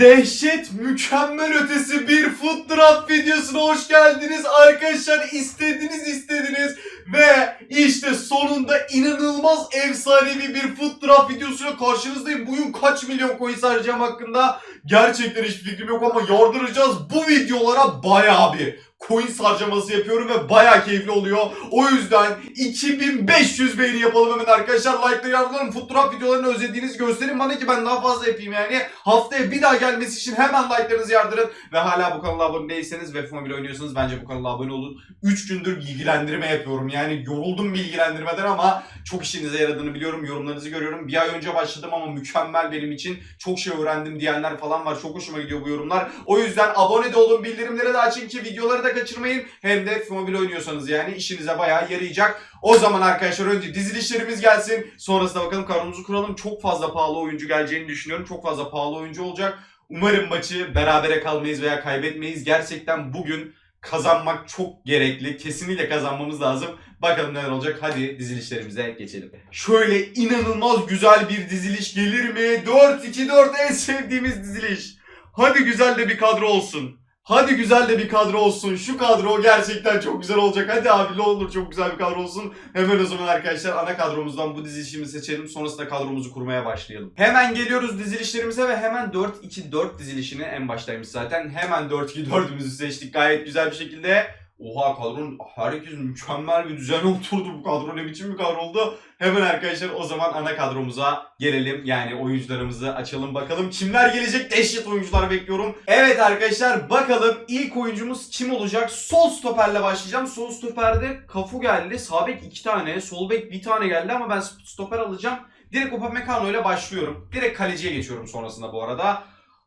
dehşet mükemmel ötesi bir food draft videosuna hoş geldiniz arkadaşlar istediniz istediniz ve işte sonunda inanılmaz efsanevi bir food draft videosuyla karşınızdayım. Bugün kaç milyon coin harcayacağım hakkında gerçekten hiçbir fikrim yok ama yardıracağız. Bu videolara bayağı bir coin harcaması yapıyorum ve bayağı keyifli oluyor. O yüzden 2500 beğeni yapalım hemen arkadaşlar. Like'ları yardırlarım. Food draft videolarını özlediğiniz gösterin bana ki ben daha fazla yapayım yani. Haftaya bir daha gelmesi için hemen like'larınızı yardırın. Ve hala bu kanala abone değilseniz ve Fumobile oynuyorsanız bence bu kanala abone olun. 3 gündür bilgilendirme yapıyorum. Yani yoruldum bilgilendirmeden ama çok işinize yaradığını biliyorum. Yorumlarınızı görüyorum. Bir ay önce başladım ama mükemmel benim için. Çok şey öğrendim diyenler falan var. Çok hoşuma gidiyor bu yorumlar. O yüzden abone de olun. Bildirimleri de açın ki videoları da kaçırmayın. Hem de Fumobile oynuyorsanız yani işinize bayağı yarayacak. O zaman arkadaşlar önce dizilişlerimiz gelsin. Sonrasında bakalım kadromuzu kuralım. Çok fazla pahalı oyuncu geleceğini düşünüyorum. Çok fazla pahalı oyuncu olacak. Umarım maçı berabere kalmayız veya kaybetmeyiz. Gerçekten bugün kazanmak çok gerekli. Kesinlikle kazanmamız lazım. Bakalım neler olacak. Hadi dizilişlerimize geçelim. Şöyle inanılmaz güzel bir diziliş gelir mi? 4-2-4 en sevdiğimiz diziliş. Hadi güzel de bir kadro olsun. Hadi güzel de bir kadro olsun. Şu kadro gerçekten çok güzel olacak. Hadi abi ne olur çok güzel bir kadro olsun. Hemen o zaman arkadaşlar ana kadromuzdan bu dizilişimizi seçelim. Sonrasında kadromuzu kurmaya başlayalım. Hemen geliyoruz dizilişlerimize ve hemen 4-2-4 dizilişini en baştaymış zaten. Hemen 4-2-4'ümüzü seçtik gayet güzel bir şekilde. Oha kadronun herkes mükemmel bir düzen oturdu bu kadro ne biçim bir kadro oldu. Hemen arkadaşlar o zaman ana kadromuza gelelim. Yani oyuncularımızı açalım bakalım. Kimler gelecek? Dehşet oyuncular bekliyorum. Evet arkadaşlar bakalım ilk oyuncumuz kim olacak? Sol stoperle başlayacağım. Sol stoperde Kafu geldi. Sağ bek iki tane. Sol bek bir tane geldi ama ben stoper alacağım. Direkt Upamecano ile başlıyorum. Direkt kaleciye geçiyorum sonrasında bu arada.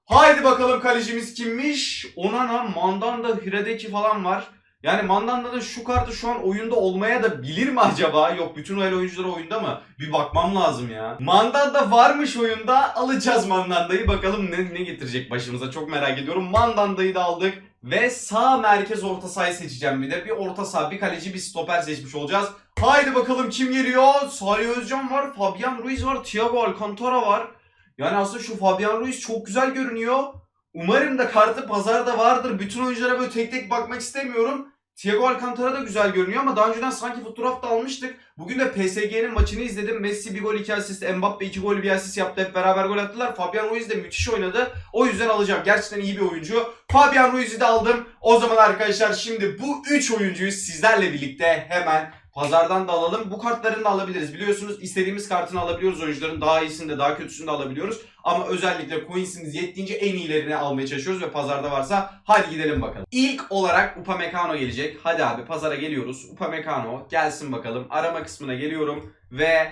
Haydi bakalım kalecimiz kimmiş? Onana, Mandanda, Hiradeki falan var. Yani Mandanda'nın şu kartı şu an oyunda olmaya da bilir mi acaba? Yok bütün öyle oyuncular oyunda mı? Bir bakmam lazım ya. Mandanda varmış oyunda. Alacağız Mandanda'yı. Bakalım ne, ne getirecek başımıza. Çok merak ediyorum. Mandanda'yı da aldık. Ve sağ merkez orta sahayı seçeceğim bir de. Bir orta saha, bir kaleci, bir stoper seçmiş olacağız. Haydi bakalım kim geliyor? Salih Özcan var, Fabian Ruiz var, Thiago Alcantara var. Yani aslında şu Fabian Ruiz çok güzel görünüyor. Umarım da kartı pazarda vardır. Bütün oyunculara böyle tek tek bakmak istemiyorum. Thiago Alcantara da güzel görünüyor ama daha önceden sanki fotoğraf da almıştık. Bugün de PSG'nin maçını izledim. Messi bir gol iki asist, Mbappe iki gol bir asist yaptı. Hep beraber gol attılar. Fabian Ruiz de müthiş oynadı. O yüzden alacağım. Gerçekten iyi bir oyuncu. Fabian Ruiz'i de aldım. O zaman arkadaşlar şimdi bu 3 oyuncuyu sizlerle birlikte hemen pazardan da alalım. Bu kartlarını da alabiliriz. Biliyorsunuz istediğimiz kartını alabiliyoruz oyuncuların. Daha iyisini de daha kötüsünü de alabiliyoruz. Ama özellikle coinsimiz yettiğince en iyilerini almaya çalışıyoruz ve pazarda varsa hadi gidelim bakalım. İlk olarak Upamecano gelecek. Hadi abi pazara geliyoruz. Upamecano gelsin bakalım. Arama kısmına geliyorum ve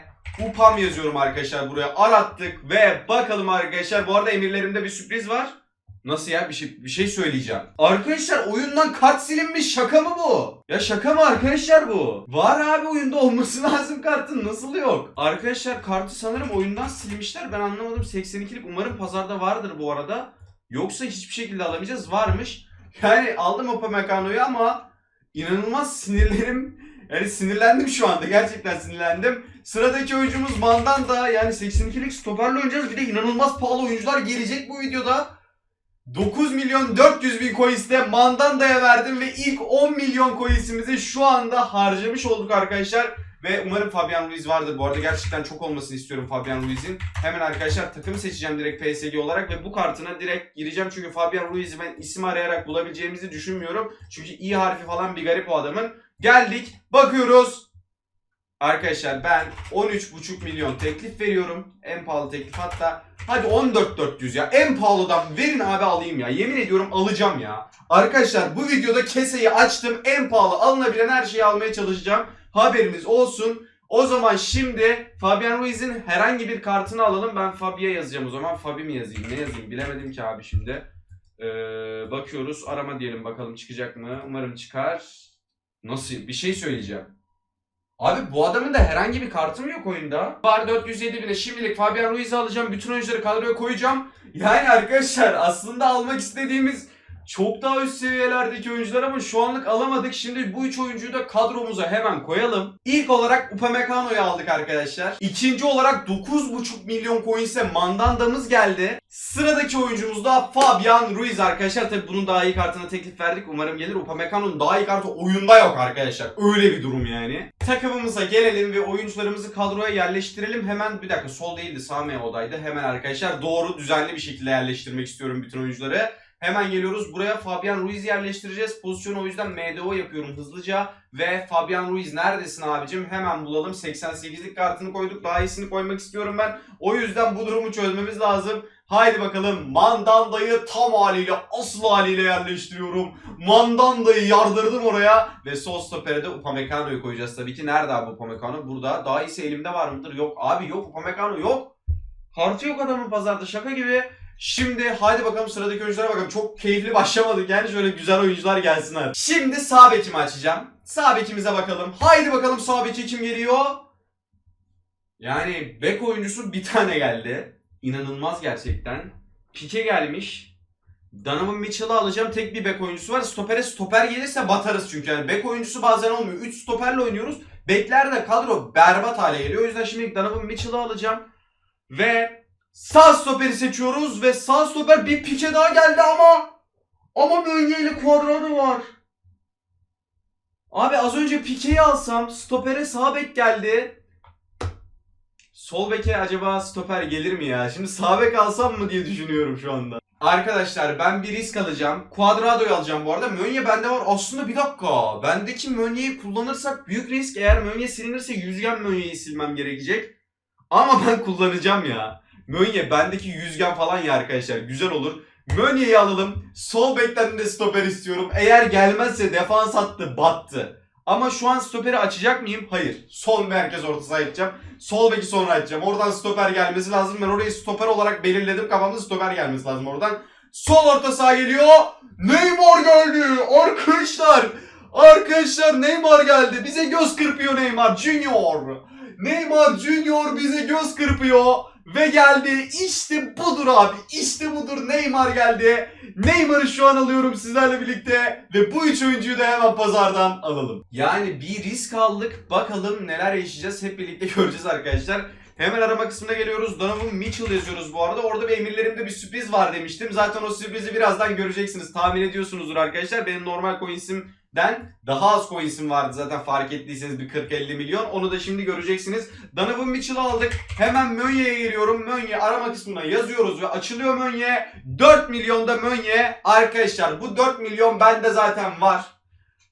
Upam yazıyorum arkadaşlar buraya. Arattık ve bakalım arkadaşlar. Bu arada emirlerimde bir sürpriz var. Nasıl ya bir şey bir şey söyleyeceğim. Arkadaşlar oyundan kart silinmiş şaka mı bu? Ya şaka mı arkadaşlar bu? Var abi oyunda olması lazım kartın nasıl yok? Arkadaşlar kartı sanırım oyundan silmişler ben anlamadım 82'lik umarım pazarda vardır bu arada. Yoksa hiçbir şekilde alamayacağız varmış. Yani aldım Upamecano'yu ama inanılmaz sinirlerim yani sinirlendim şu anda gerçekten sinirlendim. Sıradaki oyuncumuz Mandanda yani 82'lik stoperle oynayacağız bir de inanılmaz pahalı oyuncular gelecek bu videoda. 9 milyon 400 bin coins'te Mandanda'ya verdim ve ilk 10 milyon coins'imizi şu anda harcamış olduk arkadaşlar. Ve umarım Fabian Ruiz vardır. Bu arada gerçekten çok olmasını istiyorum Fabian Ruiz'in. Hemen arkadaşlar takımı seçeceğim direkt PSG olarak ve bu kartına direkt gireceğim. Çünkü Fabian Ruiz'i ben isim arayarak bulabileceğimizi düşünmüyorum. Çünkü i harfi falan bir garip o adamın. Geldik bakıyoruz. Arkadaşlar ben 13,5 milyon teklif veriyorum. En pahalı teklif hatta. Hadi 14.400 ya. En pahalıdan verin abi alayım ya. Yemin ediyorum alacağım ya. Arkadaşlar bu videoda keseyi açtım. En pahalı alınabilen her şeyi almaya çalışacağım. Haberiniz olsun. O zaman şimdi Fabian Ruiz'in herhangi bir kartını alalım. Ben Fabi'ye yazacağım o zaman. Fabi mi yazayım? Ne yazayım? Bilemedim ki abi şimdi. Ee, bakıyoruz. Arama diyelim bakalım çıkacak mı? Umarım çıkar. Nasıl? Bir şey söyleyeceğim. Abi bu adamın da herhangi bir kartı mı yok oyunda? Var 407 bine şimdilik Fabian Ruiz'i alacağım. Bütün oyuncuları kadroya koyacağım. Yani arkadaşlar aslında almak istediğimiz Çok daha üst seviyelerdeki oyuncular ama şu anlık alamadık. Şimdi bu üç oyuncuyu da kadromuza hemen koyalım. İlk olarak Upamecano'yu aldık arkadaşlar. İkinci olarak 9,5 milyon coins'e Mandanda'mız geldi. Sıradaki oyuncumuz da Fabian Ruiz arkadaşlar. Tabi bunun daha iyi kartına teklif verdik. Umarım gelir. Upamecano'nun daha iyi kartı oyunda yok arkadaşlar. Öyle bir durum yani. Takımımıza gelelim ve oyuncularımızı kadroya yerleştirelim. Hemen bir dakika sol değildi sağ odaydı. Hemen arkadaşlar doğru düzenli bir şekilde yerleştirmek istiyorum bütün oyuncuları. Hemen geliyoruz. Buraya Fabian Ruiz yerleştireceğiz. Pozisyonu o yüzden MDO yapıyorum hızlıca. Ve Fabian Ruiz neredesin abicim? Hemen bulalım. 88'lik kartını koyduk. Daha iyisini koymak istiyorum ben. O yüzden bu durumu çözmemiz lazım. Haydi bakalım Mandanda'yı tam haliyle asıl haliyle yerleştiriyorum. Mandanda'yı yardırdım oraya. Ve sol stopere de Upamecano'yu koyacağız tabii ki. Nerede abi Upamecano? Burada. Daha iyisi elimde var mıdır? Yok. Abi yok Upamecano yok. Kartı yok adamın pazarda şaka gibi. Şimdi haydi bakalım sıradaki oyunculara bakalım. Çok keyifli başlamadık yani şöyle güzel oyuncular gelsinler. Şimdi sağ bekimi açacağım. Sağ bekimize bakalım. Haydi bakalım sağ beki kim geliyor? Yani bek oyuncusu bir tane geldi. İnanılmaz gerçekten. Pike gelmiş. Donovan Mitchell'ı alacağım. Tek bir bek oyuncusu var. Stopere stoper gelirse batarız çünkü. Yani bek oyuncusu bazen olmuyor. 3 stoperle oynuyoruz. Bekler de kadro berbat hale geliyor. O yüzden şimdi Donovan Mitchell'ı alacağım. Ve sağ stoperi seçiyoruz. Ve sağ stoper bir pike daha geldi ama ama Mönye ile Cuadrado var. Abi az önce Pike'yi alsam stopere sağ bek geldi. Sol beke acaba stoper gelir mi ya? Şimdi sağ bek alsam mı diye düşünüyorum şu anda. Arkadaşlar ben bir risk alacağım. Cuadrado'yu alacağım bu arada. Mönye bende var. Aslında bir dakika. Bendeki Mönye'yi kullanırsak büyük risk. Eğer Mönye silinirse yüzgen Mönye'yi silmem gerekecek. Ama ben kullanacağım ya. Mönye bendeki yüzgen falan ya arkadaşlar. Güzel olur. Mönye'yi alalım. Sol bekten de stoper istiyorum. Eğer gelmezse defans attı battı. Ama şu an stoperi açacak mıyım? Hayır. Sol merkez orta saha yapacağım. Sol beki sonra açacağım. Oradan stoper gelmesi lazım. Ben orayı stoper olarak belirledim. Kafamda stoper gelmesi lazım oradan. Sol orta saha geliyor. Neymar geldi. Arkadaşlar. Arkadaşlar Neymar geldi. Bize göz kırpıyor Neymar Junior. Neymar Junior bize göz kırpıyor. Ve geldi. İşte budur abi. İşte budur. Neymar geldi. Neymar'ı şu an alıyorum sizlerle birlikte. Ve bu üç oyuncuyu da hemen pazardan alalım. Yani bir risk aldık. Bakalım neler yaşayacağız. Hep birlikte göreceğiz arkadaşlar. Hemen arama kısmına geliyoruz. Donovan Mitchell yazıyoruz bu arada. Orada bir emirlerimde bir sürpriz var demiştim. Zaten o sürprizi birazdan göreceksiniz. Tahmin ediyorsunuzdur arkadaşlar. Benim normal coins'imden daha az coins'im vardı zaten fark ettiyseniz bir 40-50 milyon. Onu da şimdi göreceksiniz. Donovan Mitchell'ı aldık. Hemen Mönye'ye geliyorum. Mönye arama kısmına yazıyoruz ve açılıyor Mönye. 4 milyonda Mönye. Arkadaşlar bu 4 milyon bende zaten var.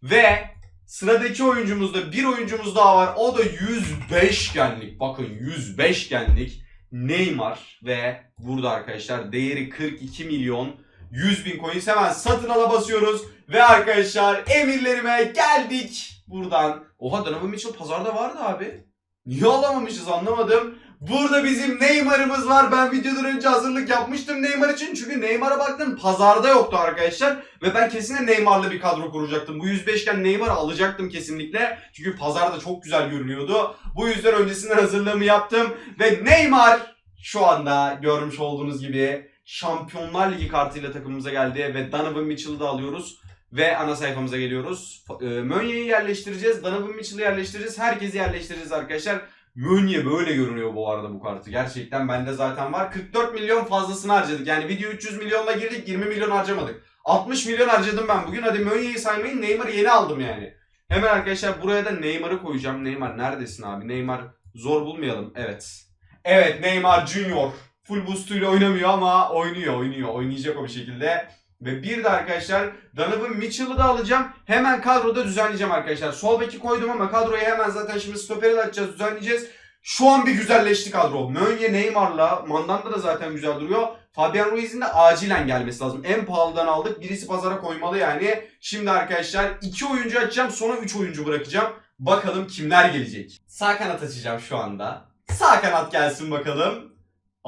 Ve sıradaki oyuncumuzda bir oyuncumuz daha var. O da 105 genlik. Bakın 105 genlik. Neymar ve burada arkadaşlar değeri 42 milyon 100 bin coins hemen satın ala basıyoruz. Ve arkadaşlar emirlerime geldik. Buradan. Oha Donovan Mitchell pazarda vardı abi. Niye alamamışız anlamadım. Burada bizim Neymar'ımız var. Ben videodan önce hazırlık yapmıştım Neymar için. Çünkü Neymar'a baktım pazarda yoktu arkadaşlar. Ve ben kesinlikle Neymar'lı bir kadro kuracaktım. Bu 105 iken Neymar'ı alacaktım kesinlikle. Çünkü pazarda çok güzel görünüyordu. Bu yüzden öncesinden hazırlığımı yaptım. Ve Neymar şu anda görmüş olduğunuz gibi Şampiyonlar Ligi kartıyla takımımıza geldi. Ve Donovan Mitchell'ı da alıyoruz. Ve ana sayfamıza geliyoruz. E, Mönye'yi yerleştireceğiz. Donovan Mitchell'ı yerleştireceğiz. Herkesi yerleştireceğiz arkadaşlar. Mönye böyle görünüyor bu arada bu kartı. Gerçekten bende zaten var. 44 milyon fazlasını harcadık. Yani video 300 milyonla girdik 20 milyon harcamadık. 60 milyon harcadım ben bugün. Hadi Mönye'yi saymayın. Neymar'ı yeni aldım yani. Hemen arkadaşlar buraya da Neymar'ı koyacağım. Neymar neredesin abi? Neymar zor bulmayalım. Evet. Evet Neymar Junior. Full boostuyla oynamıyor ama oynuyor oynuyor. Oynayacak o bir şekilde. Ve bir de arkadaşlar Donovan Mitchell'ı da alacağım. Hemen kadroda düzenleyeceğim arkadaşlar. Sol beki koydum ama kadroyu hemen zaten şimdi stoperi de açacağız, düzenleyeceğiz. Şu an bir güzelleşti kadro. Mönye Neymar'la, Mandanda da zaten güzel duruyor. Fabian Ruiz'in de acilen gelmesi lazım. En pahalıdan aldık. Birisi pazara koymalı yani. Şimdi arkadaşlar iki oyuncu açacağım sonra üç oyuncu bırakacağım. Bakalım kimler gelecek. Sağ kanat açacağım şu anda. Sağ kanat gelsin bakalım.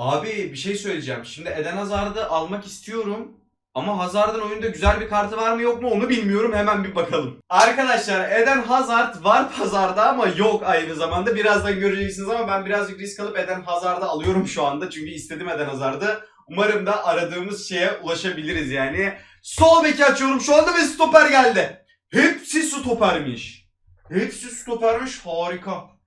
Abi bir şey söyleyeceğim. Şimdi Eden Hazard'ı almak istiyorum. Ama Hazard'ın oyunda güzel bir kartı var mı yok mu onu bilmiyorum. Hemen bir bakalım. Arkadaşlar Eden Hazard var pazarda ama yok aynı zamanda. Birazdan göreceksiniz ama ben birazcık risk alıp Eden Hazard'ı alıyorum şu anda. Çünkü istedim Eden Hazard'ı. Umarım da aradığımız şeye ulaşabiliriz yani. Sol beki açıyorum şu anda ve stoper geldi. Hepsi stopermiş. Hepsi stopermiş harika.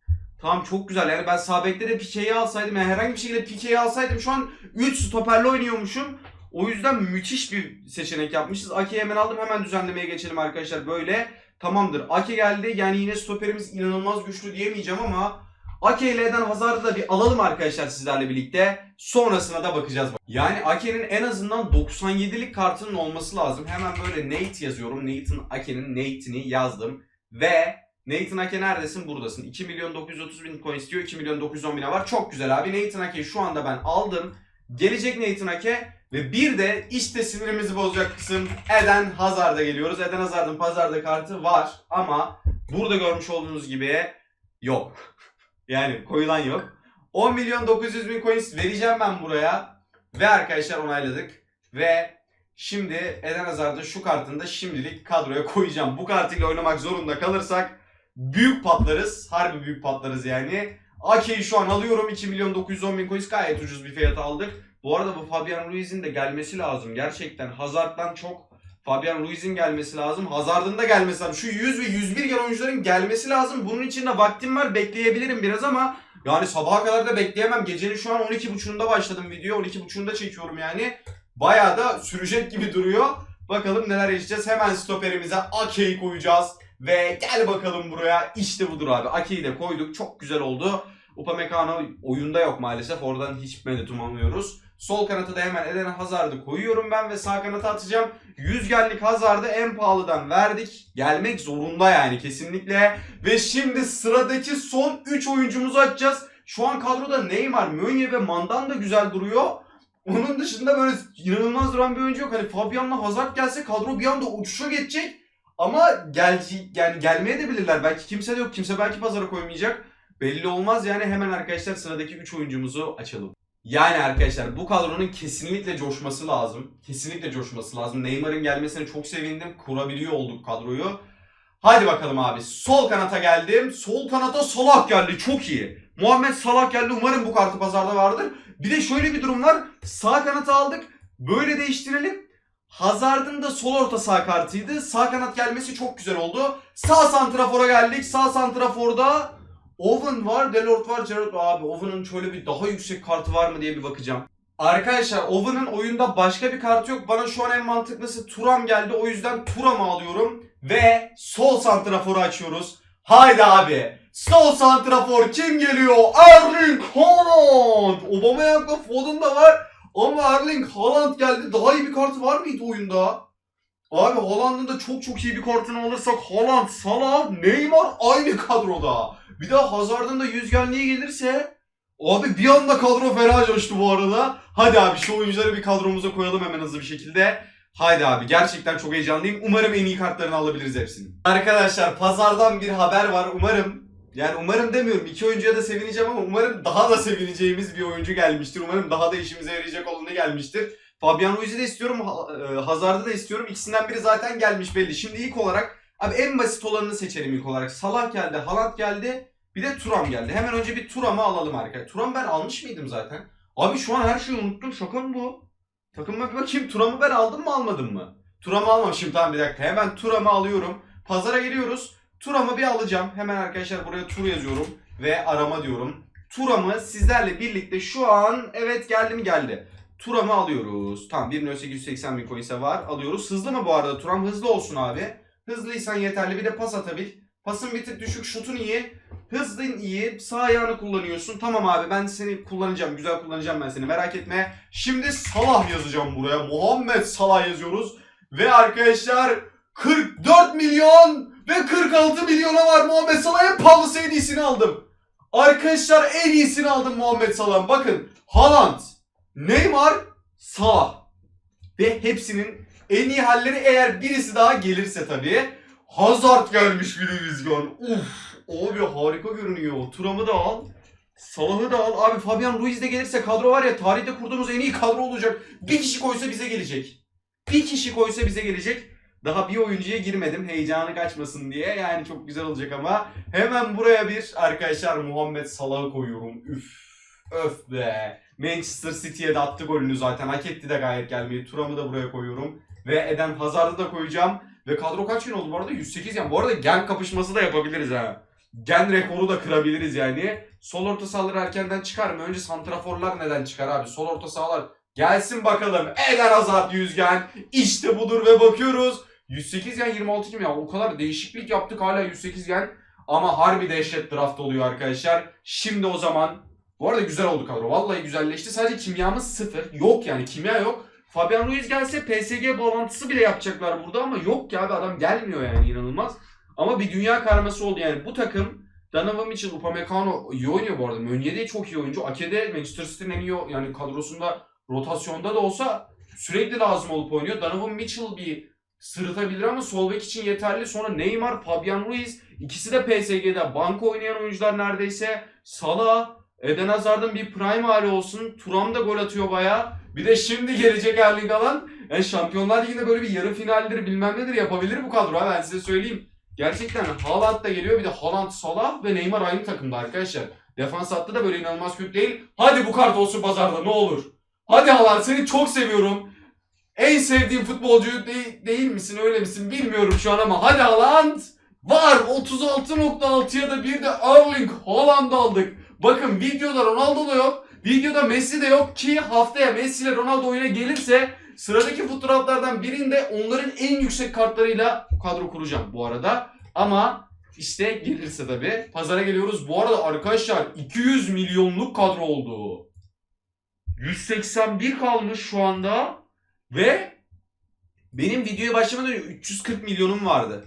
Tamam çok güzel yani ben sağ de Pike'yi alsaydım yani herhangi bir şekilde Pike'yi alsaydım şu an 3 stoperle oynuyormuşum. O yüzden müthiş bir seçenek yapmışız. Ake'yi hemen aldım hemen düzenlemeye geçelim arkadaşlar böyle. Tamamdır Ake geldi yani yine stoperimiz inanılmaz güçlü diyemeyeceğim ama Ake ile Eden Hazard'ı da bir alalım arkadaşlar sizlerle birlikte. Sonrasına da bakacağız. Yani Ake'nin en azından 97'lik kartının olması lazım. Hemen böyle Nate yazıyorum. Nathan Ake'nin Nate'ini yazdım. Ve Nathan Ake neredesin? Buradasın. 2 milyon 930 bin coin istiyor. 2 milyon 910 bine var. Çok güzel abi. Nathan Ake'yi şu anda ben aldım. Gelecek Nathan Ake. Ve bir de işte sinirimizi bozacak kısım Eden Hazard'a geliyoruz. Eden Hazard'ın pazarda kartı var. Ama burada görmüş olduğunuz gibi yok. Yani koyulan yok. 10 milyon 900 bin coins vereceğim ben buraya. Ve arkadaşlar onayladık. Ve şimdi Eden Hazard'ın şu kartını da şimdilik kadroya koyacağım. Bu kartıyla oynamak zorunda kalırsak büyük patlarız. Harbi büyük patlarız yani. Ake'yi şu an alıyorum. 2 milyon 910 bin coins gayet ucuz bir fiyata aldık. Bu arada bu Fabian Ruiz'in de gelmesi lazım. Gerçekten Hazard'dan çok Fabian Ruiz'in gelmesi lazım. Hazard'ın da gelmesi lazım. Şu 100 ve 101 gen oyuncuların gelmesi lazım. Bunun için de vaktim var. Bekleyebilirim biraz ama yani sabaha kadar da bekleyemem. Gecenin şu an 12.30'unda başladım video. 12.30'unda çekiyorum yani. Bayağı da sürecek gibi duruyor. Bakalım neler yaşayacağız. Hemen stoperimize Ake'yi koyacağız. Ve gel bakalım buraya. İşte budur abi. Ake'yi de koyduk. Çok güzel oldu. Upamecano oyunda yok maalesef. Oradan hiç medet umamıyoruz. Sol kanata da hemen Eden Hazard'ı koyuyorum ben ve sağ kanata atacağım. Yüzgenlik Hazard'ı en pahalıdan verdik. Gelmek zorunda yani kesinlikle. Ve şimdi sıradaki son 3 oyuncumuzu açacağız. Şu an kadroda Neymar, Mönye ve Mandan da güzel duruyor. Onun dışında böyle inanılmaz duran bir oyuncu yok. Hani Fabian'la Hazard gelse kadro bir anda uçuşa geçecek. Ama gel, yani gelmeye de bilirler. Belki kimse de yok. Kimse belki pazara koymayacak. Belli olmaz yani hemen arkadaşlar sıradaki 3 oyuncumuzu açalım. Yani arkadaşlar bu kadronun kesinlikle coşması lazım. Kesinlikle coşması lazım. Neymar'ın gelmesine çok sevindim. Kurabiliyor olduk kadroyu. Hadi bakalım abi. Sol kanata geldim. Sol kanata Salah geldi. Çok iyi. Muhammed Salah geldi. Umarım bu kartı pazarda vardır. Bir de şöyle bir durum var. Sağ kanata aldık. Böyle değiştirelim. Hazard'ın da sol orta sağ kartıydı. Sağ kanat gelmesi çok güzel oldu. Sağ santrafora geldik. Sağ santraforda Owen var, Delort var, Gerrard. Abi Owen'ın şöyle bir daha yüksek kartı var mı diye bir bakacağım. Arkadaşlar Owen'ın oyunda başka bir kartı yok. Bana şu an en mantıklısı Turam geldi. O yüzden Turam'ı alıyorum. Ve sol santraforu açıyoruz. Haydi abi. Sol santrafor kim geliyor? Erling Haaland. Aubameyang'la Foden da var. Ama Erling Haaland geldi. Daha iyi bir kartı var mıydı oyunda? Abi Haaland'ın da çok çok iyi bir kartını alırsak Haaland, Salah, Neymar aynı kadroda. Bir de Hazard'ın da yüzgenliği gelirse Abi bir anda kadro fena coştu bu arada. Hadi abi şu oyuncuları bir kadromuza koyalım hemen hızlı bir şekilde. Haydi abi gerçekten çok heyecanlıyım. Umarım en iyi kartlarını alabiliriz hepsini. Arkadaşlar pazardan bir haber var. Umarım yani umarım demiyorum iki oyuncuya da sevineceğim ama umarım daha da sevineceğimiz bir oyuncu gelmiştir. Umarım daha da işimize yarayacak olanı gelmiştir. Fabian Ruiz'i de istiyorum, e, Hazard'ı da istiyorum. İkisinden biri zaten gelmiş belli. Şimdi ilk olarak abi en basit olanını seçelim ilk olarak. Salah geldi, Haaland geldi. Bir de Turam geldi. Hemen önce bir Turam'ı alalım arkadaşlar. Turam ben almış mıydım zaten? Abi şu an her şeyi unuttum. Şaka mı bu? Takıma bir bakayım. Turam'ı ben aldım mı almadım mı? Turam'ı almamışım. Tamam bir dakika. Hemen Turam'ı alıyorum. Pazara geliyoruz. Turam'ı bir alacağım. Hemen arkadaşlar buraya tur yazıyorum. Ve arama diyorum. Turam'ı sizlerle birlikte şu an evet geldi mi geldi. Turam'ı alıyoruz. Tamam 1.880 bin coins'e var. Alıyoruz. Hızlı mı bu arada Turam? Hızlı olsun abi. Hızlıysan yeterli. Bir de pas atabil. Pasın bir tık düşük. Şutun iyi. Hızlın iyi. Sağ ayağını kullanıyorsun. Tamam abi ben seni kullanacağım. Güzel kullanacağım ben seni. Merak etme. Şimdi Salah yazacağım buraya. Muhammed Salah yazıyoruz. Ve arkadaşlar 44 milyon ve 46 milyona var Muhammed Salah. En pahalısı en iyisini aldım. Arkadaşlar en iyisini aldım Muhammed Salah'ın. Bakın Haaland, Neymar, Salah. Ve hepsinin en iyi halleri eğer birisi daha gelirse tabii. Hazard gelmiş bir de vizyon. Uf. Abi harika görünüyor. Turam'ı da al. Salah'ı da al. Abi Fabian Ruiz de gelirse kadro var ya tarihte kurduğumuz en iyi kadro olacak. Bir kişi koysa bize gelecek. Bir kişi koysa bize gelecek. Daha bir oyuncuya girmedim heyecanı kaçmasın diye. Yani çok güzel olacak ama. Hemen buraya bir arkadaşlar Muhammed Salah'ı koyuyorum. Üf. Öf be. Manchester City'ye de attı golünü zaten. Hak etti de gayet gelmeyi. Turam'ı da buraya koyuyorum. Ve Eden Hazard'ı da koyacağım. Ve kadro kaç gün oldu bu arada? 108 yani. Bu arada gen kapışması da yapabiliriz ha. Gen rekoru da kırabiliriz yani. Sol orta sahaları erkenden çıkar mı? Önce santraforlar neden çıkar abi? Sol orta sahalar gelsin bakalım. Eden Hazard 100 gen. İşte budur ve bakıyoruz. 108 gen 26 kim ya? O kadar değişiklik yaptık hala 108 gen. Ama harbi dehşet draft oluyor arkadaşlar. Şimdi o zaman bu arada güzel oldu kadro. Vallahi güzelleşti. Sadece kimyamız sıfır. Yok yani kimya yok. Fabian Ruiz gelse PSG bağlantısı bile yapacaklar burada ama yok ya abi adam gelmiyor yani inanılmaz. Ama bir dünya karması oldu yani bu takım Donovan Mitchell, Upamecano iyi oynuyor bu arada. Meunier de çok iyi oyuncu. Akede Manchester City'nin en iyi yani kadrosunda rotasyonda da olsa sürekli lazım olup oynuyor. Donovan Mitchell bir sırıtabilir ama sol bek için yeterli. Sonra Neymar, Fabian Ruiz ikisi de PSG'de banko oynayan oyuncular neredeyse. Salah, Eden Hazard'ın bir prime hali olsun. Turam da gol atıyor bayağı. Bir de şimdi gelecek Erling Haaland. Yani Şampiyonlar Ligi'nde böyle bir yarı finaldir bilmem nedir yapabilir bu kadro ben size söyleyeyim. Gerçekten Haaland da geliyor bir de Haaland, Salah ve Neymar aynı takımda arkadaşlar. Defans hattı da böyle inanılmaz kötü değil. Hadi bu kart olsun pazarda ne olur. Hadi Haaland seni çok seviyorum. En sevdiğim futbolcu de- değil misin öyle misin bilmiyorum şu an ama hadi Haaland. Var 36.6'ya da bir de Erling Haaland aldık. Bakın videoda Ronaldo da yok. Videoda Messi de yok ki haftaya Messi ile Ronaldo oyuna gelirse sıradaki fotoğraflardan birinde onların en yüksek kartlarıyla kadro kuracağım bu arada. Ama işte gelirse tabi. Pazara geliyoruz. Bu arada arkadaşlar 200 milyonluk kadro oldu. 181 kalmış şu anda. Ve benim videoya başlamadan önce 340 milyonum vardı.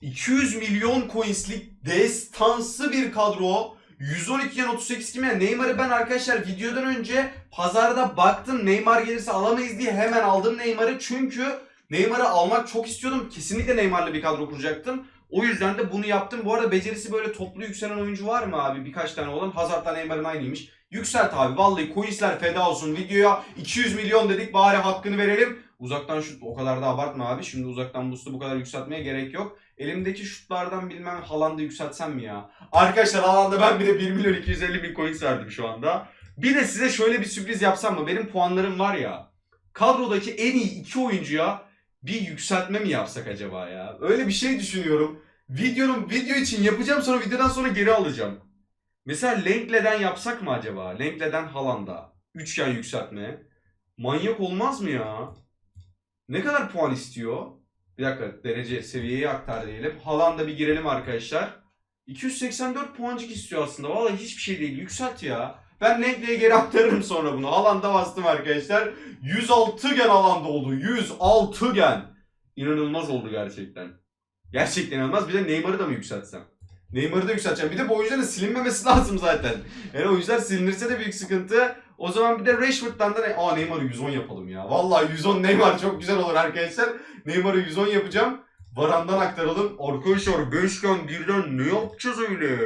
200 milyon coinslik destansı bir kadro. 112 yan 38 kim yani Neymar'ı ben arkadaşlar videodan önce pazarda baktım Neymar gelirse alamayız diye hemen aldım Neymar'ı çünkü Neymar'ı almak çok istiyordum. Kesinlikle Neymar'la bir kadro kuracaktım. O yüzden de bunu yaptım. Bu arada becerisi böyle toplu yükselen oyuncu var mı abi? Birkaç tane olan. Hazard'la Neymar'ın aynıymış. Yükselt abi. Vallahi coinsler feda olsun. Videoya 200 milyon dedik. Bari hakkını verelim. Uzaktan şut o kadar da abartma abi. Şimdi uzaktan boost'u bu kadar yükseltmeye gerek yok. Elimdeki şutlardan bilmem Haaland'ı yükseltsem mi ya? Arkadaşlar Haaland'a ben bir de 1 milyon 250 bin coins verdim şu anda. Bir de size şöyle bir sürpriz yapsam mı? Benim puanlarım var ya. Kadrodaki en iyi iki oyuncuya bir yükseltme mi yapsak acaba ya? Öyle bir şey düşünüyorum. Videonun video için yapacağım sonra videodan sonra geri alacağım. Mesela Lenkle'den yapsak mı acaba? Lenkle'den Haaland'a. Üçgen yükseltme. Manyak olmaz mı ya? Ne kadar puan istiyor? Bir dakika derece seviyeyi aktar diyelim. Haaland'a bir girelim arkadaşlar. 284 puancık istiyor aslında. Vallahi hiçbir şey değil. Yükselt ya. Ben Lenkle'ye geri aktarırım sonra bunu. Haaland'a bastım arkadaşlar. 106 gen Haaland oldu. 106 gen. İnanılmaz oldu gerçekten. Gerçekten inanılmaz. Bir de Neymar'ı da mı yükseltsem? Neymar'ı da yükselteceğim. Bir de bu oyuncuların silinmemesi lazım zaten. Yani oyuncular silinirse de büyük sıkıntı. O zaman bir de Rashford'dan da Aa Neymar'ı 110 yapalım ya. Vallahi 110 Neymar çok güzel olur arkadaşlar. Neymar'ı 110 yapacağım. Varan'dan aktaralım. Arkadaşlar 5 gen birden ne yapacağız öyle?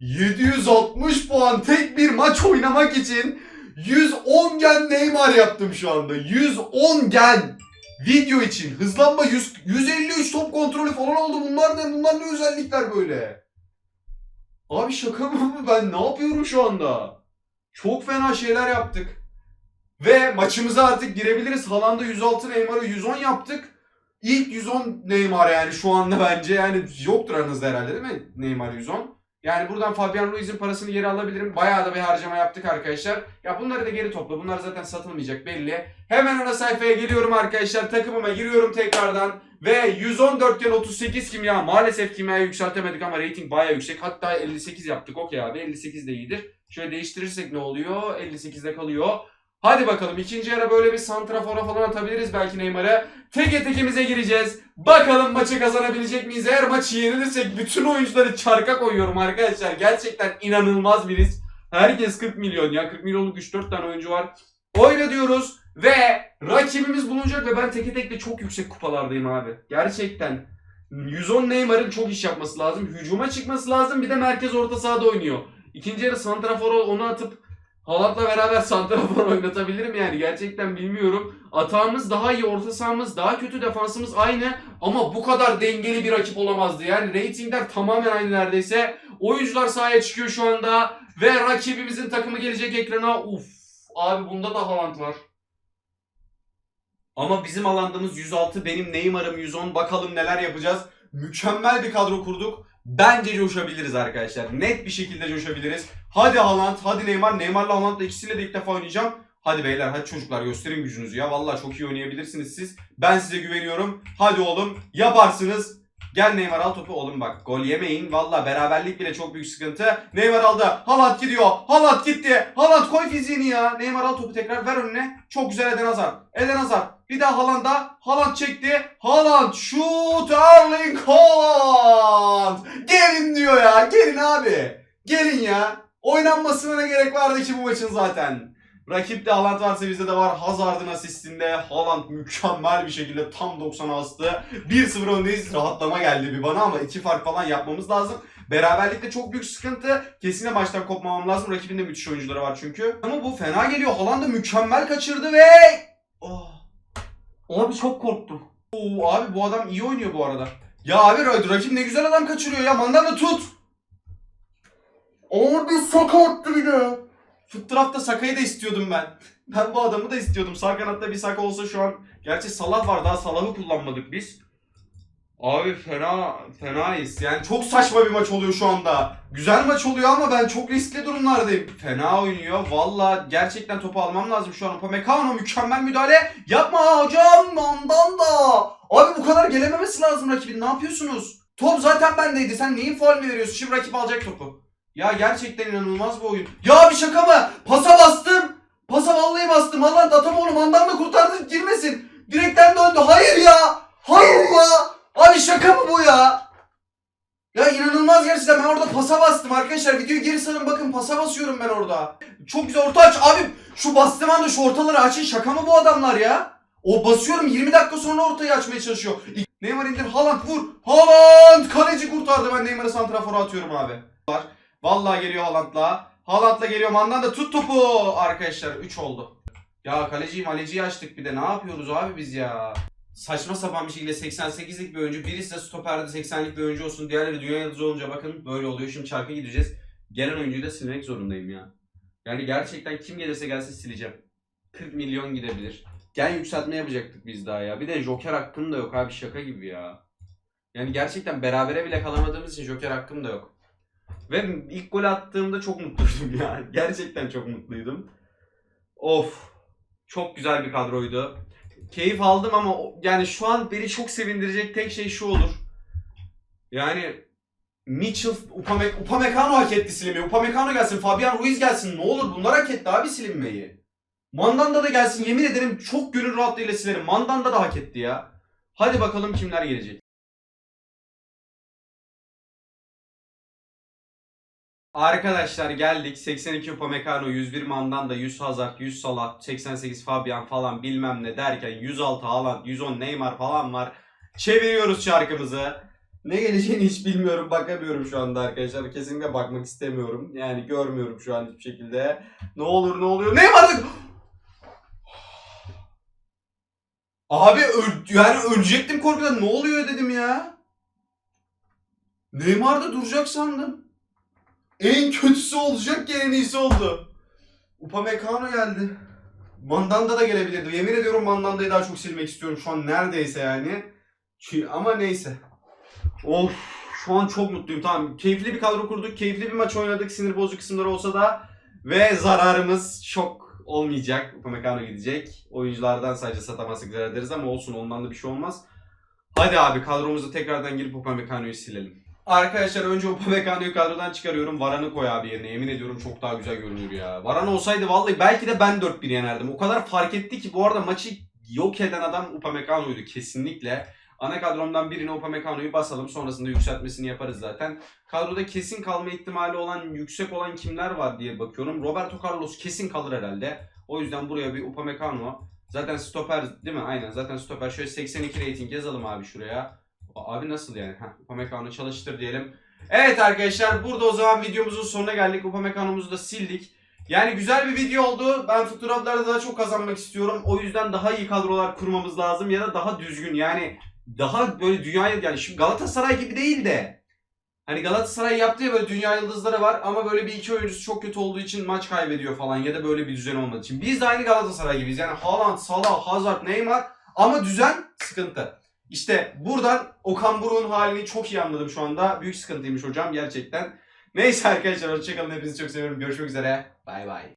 760 puan tek bir maç oynamak için 110 gen Neymar yaptım şu anda. 110 gen. Video için hızlanma 100, 153 top kontrolü falan oldu. Bunlar ne? Bunlar ne özellikler böyle? Abi şaka mı? Ben ne yapıyorum şu anda? Çok fena şeyler yaptık. Ve maçımıza artık girebiliriz. Haaland'a 106 Neymar'a 110 yaptık. İlk 110 Neymar yani şu anda bence yani yoktur aranızda herhalde değil mi? Neymar 110. Yani buradan Fabian Ruiz'in parasını geri alabilirim. Bayağı da bir harcama yaptık arkadaşlar. Ya bunları da geri topla. Bunlar zaten satılmayacak belli. Hemen ana sayfaya geliyorum arkadaşlar. Takımıma giriyorum tekrardan. Ve 114 gen 38 kimya. Maalesef kimyayı yükseltemedik ama rating bayağı yüksek. Hatta 58 yaptık. Okey abi 58 de iyidir. Şöyle değiştirirsek ne oluyor? 58'de kalıyor. Hadi bakalım ikinci ara böyle bir santrafora falan atabiliriz belki Neymar'a. Teke tekimize gireceğiz. Bakalım maçı kazanabilecek miyiz? Eğer maçı yenilirsek bütün oyuncuları çarka koyuyorum arkadaşlar. Gerçekten inanılmaz bir risk. Herkes 40 milyon ya. 40 milyonluk 3-4 tane oyuncu var. Oyna diyoruz ve rakibimiz bulunacak ve ben teke tekle çok yüksek kupalardayım abi. Gerçekten. 110 Neymar'ın çok iş yapması lazım. Hücuma çıkması lazım. Bir de merkez orta sahada oynuyor. İkinci yarı santrafor onu atıp Haaland'la beraber santrafor oynatabilirim yani gerçekten bilmiyorum. Atağımız daha iyi, orta sahamız daha kötü, defansımız aynı ama bu kadar dengeli bir rakip olamazdı. Yani ratingler tamamen aynı neredeyse. Oyuncular sahaya çıkıyor şu anda Ve rakibimizin takımı gelecek ekrana. Uf. Abi bunda da Haaland var. Ama bizim alandığımız 106, benim Neymar'ım 110. Bakalım neler yapacağız. Mükemmel bir kadro kurduk. Bence coşabiliriz arkadaşlar. Net bir şekilde coşabiliriz. Hadi Haaland, hadi Neymar. Neymar'la Haaland'la ikisiyle de ilk defa oynayacağım. Hadi beyler, hadi çocuklar gösterin gücünüzü ya. Vallahi çok iyi oynayabilirsiniz siz. Ben size güveniyorum. Hadi oğlum, yaparsınız. Gel Neymar al topu oğlum bak gol yemeyin. Valla beraberlik bile çok büyük sıkıntı. Neymar aldı. Haaland gidiyor. Haaland gitti. Haaland koy fiziğini ya. Neymar al topu tekrar ver önüne. Çok güzel Eden Hazard. Eden Hazard. Bir daha Haaland'a. Haaland çekti. Haaland şut. Erling Haaland. Gelin diyor ya. Gelin abi. Gelin ya. Oynanmasına ne gerek vardı ki bu maçın zaten. Rakipte Haaland varsa bizde de var. Hazard'ın asistinde Haaland mükemmel bir şekilde tam 90'a astı. 1-0 öndeyiz. Rahatlama geldi bir bana ama iki fark falan yapmamız lazım. Beraberlikte çok büyük sıkıntı. Kesinlikle maçtan kopmamam lazım. Rakibin de müthiş oyuncuları var çünkü. Ama bu fena geliyor. Haaland da mükemmel kaçırdı ve... Oh. Abi çok korktum. Oo, abi bu adam iyi oynuyor bu arada. Ya abi ra- rakip ne güzel adam kaçırıyor ya. Mandanda tut. Abi sakattı bir de. Foot draft'ta Saka'yı da istiyordum ben. Ben bu adamı da istiyordum. Sağ kanatta bir Saka olsa şu an. Gerçi Salah var daha Salah'ı kullanmadık biz. Abi fena fenayız. Yani çok saçma bir maç oluyor şu anda. Güzel maç oluyor ama ben çok riskli durumlardayım. Fena oynuyor. Valla gerçekten topu almam lazım şu an. Upamecano mükemmel müdahale. Yapma hocam ondan da. Abi bu kadar gelememesi lazım rakibin. Ne yapıyorsunuz? Top zaten bendeydi. Sen neyin faul veriyorsun? Şimdi rakip alacak topu. Ya gerçekten inanılmaz bir oyun. Ya bir şaka mı? Pasa bastım. Pasa vallahi bastım. Haaland atam oğlum. Andan da kurtardı. Girmesin. Direkten döndü. Hayır ya. Hayır ya. Abi şaka mı bu ya? Ya inanılmaz gerçekten ben orada pasa bastım arkadaşlar. Videoyu geri sarın bakın pasa basıyorum ben orada. Çok güzel orta aç. Abi şu bastığım anda şu ortaları açın. Şaka mı bu adamlar ya? O basıyorum 20 dakika sonra ortayı açmaya çalışıyor. Neymar indir Haaland vur. Haaland kaleci kurtardı. Ben Neymar'ı santrafora atıyorum abi. Vallahi geliyor Haaland'la. Haaland'la geliyor. Mandan da tut topu arkadaşlar. 3 oldu. Ya kaleciyi maleciyi açtık bir de. Ne yapıyoruz abi biz ya? Saçma sapan bir şekilde 88'lik bir oyuncu. Birisi de stoperde 80'lik bir oyuncu olsun. Diğerleri dünya yıldızı olunca bakın böyle oluyor. Şimdi çarka gideceğiz. Gelen oyuncuyu da silmek zorundayım ya. Yani gerçekten kim gelirse gelsin sileceğim. 40 milyon gidebilir. Gen yükseltme yapacaktık biz daha ya. Bir de Joker hakkım da yok abi şaka gibi ya. Yani gerçekten berabere bile kalamadığımız için Joker hakkım da yok. Ve ilk gol attığımda çok mutluydum ya. Gerçekten çok mutluydum. Of. Çok güzel bir kadroydu. Keyif aldım ama yani şu an beni çok sevindirecek tek şey şu olur. Yani Mitchell, Upame, Upamecano hak etti silinmeyi. Upamecano gelsin, Fabian Ruiz gelsin. Ne olur bunlar hak etti abi silinmeyi. Mandanda da gelsin yemin ederim çok gönül rahatlığıyla silerim. Mandanda da hak etti ya. Hadi bakalım kimler gelecek. Arkadaşlar geldik. 82 Upamecano, 101 Mandanda, 100 Hazard, 100 Salah, 88 Fabian falan bilmem ne derken 106 Haaland, 110 Neymar falan var. Çeviriyoruz çarkımızı. Ne geleceğini hiç bilmiyorum. Bakamıyorum şu anda arkadaşlar. Kesinlikle bakmak istemiyorum. Yani görmüyorum şu an hiçbir şekilde. Ne olur ne oluyor. Da... Abi öl- yani ölecektim korkudan. Ne oluyor dedim ya. Neymar da duracak sandım. En kötüsü olacak ki en iyisi oldu. Upamecano geldi. Mandanda da gelebilirdi. Yemin ediyorum Mandanda'yı daha çok silmek istiyorum şu an neredeyse yani. Ama neyse. Of şu an çok mutluyum. Tamam keyifli bir kadro kurduk. Keyifli bir maç oynadık. Sinir bozucu kısımları olsa da. Ve zararımız çok olmayacak. Upamecano gidecek. Oyunculardan sadece satamazsak zarar ederiz ama olsun ondan da bir şey olmaz. Hadi abi kadromuza tekrardan girip Upamecano'yu silelim. Arkadaşlar önce Upamecano'yu kadrodan çıkarıyorum. Varan'ı koy abi yerine. Yemin ediyorum çok daha güzel görünür ya. Varan olsaydı vallahi belki de ben 4-1 yenerdim. O kadar fark etti ki bu arada maçı yok eden adam Upamecano'ydu kesinlikle. Ana kadromdan birine Upamecano'yu basalım. Sonrasında yükseltmesini yaparız zaten. Kadroda kesin kalma ihtimali olan, yüksek olan kimler var diye bakıyorum. Roberto Carlos kesin kalır herhalde. O yüzden buraya bir Upamecano. Zaten stoper değil mi? Aynen zaten stoper. Şöyle 82 rating yazalım abi şuraya. Abi nasıl yani? Heh, Upamecano çalıştır diyelim. Evet arkadaşlar burada o zaman videomuzun sonuna geldik. Upamecano'muzu da sildik. Yani güzel bir video oldu. Ben fotoğraflarda daha çok kazanmak istiyorum. O yüzden daha iyi kadrolar kurmamız lazım ya da daha düzgün yani daha böyle dünyaya yani şimdi Galatasaray gibi değil de Hani Galatasaray yaptı ya böyle dünya yıldızları var ama böyle bir iki oyuncusu çok kötü olduğu için maç kaybediyor falan ya da böyle bir düzen olmadığı için. Biz de aynı Galatasaray gibiyiz. Yani Haaland, Salah, Hazard, Neymar ama düzen sıkıntı. İşte buradan Okan Buruk'un halini çok iyi anladım şu anda. Büyük sıkıntıymış hocam gerçekten. Neyse arkadaşlar hoşçakalın. Hepinizi çok seviyorum. Görüşmek üzere. Bay bay.